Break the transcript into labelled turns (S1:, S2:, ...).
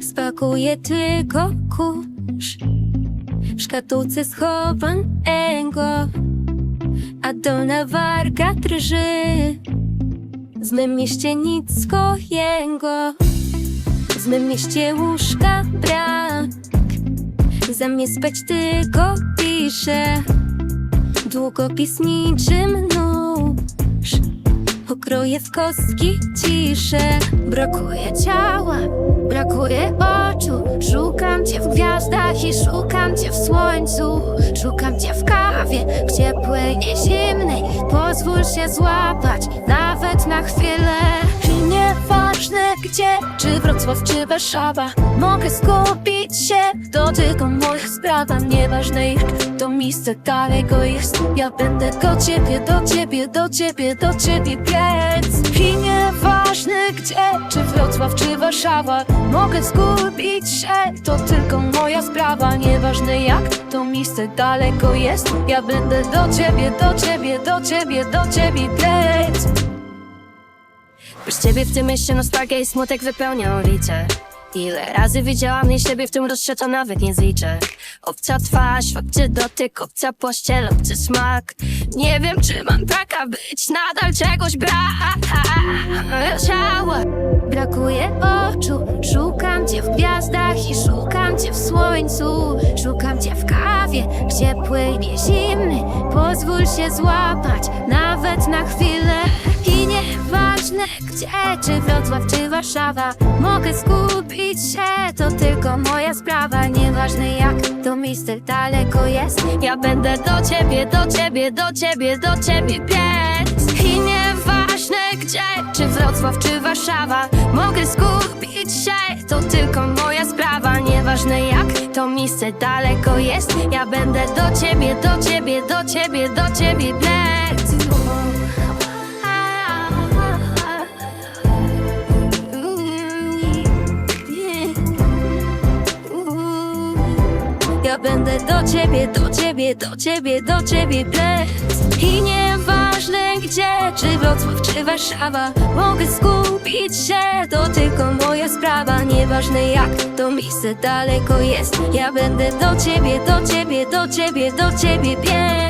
S1: Spakuję tylko kurz. W szkatułce schowanego A dolna warga drży. W mym mieście nic kojego W mym mieście łóżka brak. Zamiast spać tylko piszę. Długopis niczym nóż Pokroję w kostki ciszę. Brakuje ciała, szukam cię w słońcu Szukam cię w kawie, w ciepłej, nie zimnej Pozwól się złapać, nawet na chwilę. I nieważne gdzie, czy Wrocław, czy Warszawa Mogę skupić się, to tylko moja sprawa Nieważne jak to miejsce daleko jest. Ja będę do ciebie, do ciebie, do ciebie, do ciebie biec. I nieważne gdzie, czy Wrocław, czy Warszawa. Mogę skupić się, to tylko moja sprawa. Nieważne jak to miejsce daleko jest. Ja będę do ciebie, do ciebie, do ciebie, do ciebie biec
S2: Bez ciebie w tym mieście nostalgia i smutek wypełnia ulice. Ile razy widziałam nie siebie w tym rozstrze, to nawet nie zliczę. Obca twarz, obcy dotyk, obca pościel, obcy smak. Nie wiem czy mam taka być, nadal czegoś brak. Ciała
S1: Brakuje oczu, szukam cię w gwiazdach i szukam cię w słońcu. Szukam cię w kawie, ciepłej, nie zimnej. Pozwól się złapać, nawet na chwilę. I nieważne gdzie, czy Wrocław, czy Warszawa Mogę skupić się, to tylko moja sprawa. Nieważne jak to miejsce daleko jest
S2: Ja będę do ciebie, do ciebie, do ciebie, do ciebie biec Wrocław, czy Warszawa. Mogę skupić się, to tylko moja sprawa. Nieważne jak to miejsce daleko jest Ja będę do ciebie, do ciebie, do ciebie, do ciebie. Biec
S1: Ja będę do ciebie, do ciebie, do ciebie, do ciebie. Biec I nieważne gdzie, czy Wrocław, czy Warszawa Mogę skupić się, to tylko moja sprawa. Nieważne jak to miejsce daleko jest Ja będę do ciebie, do ciebie, do ciebie, do ciebie biec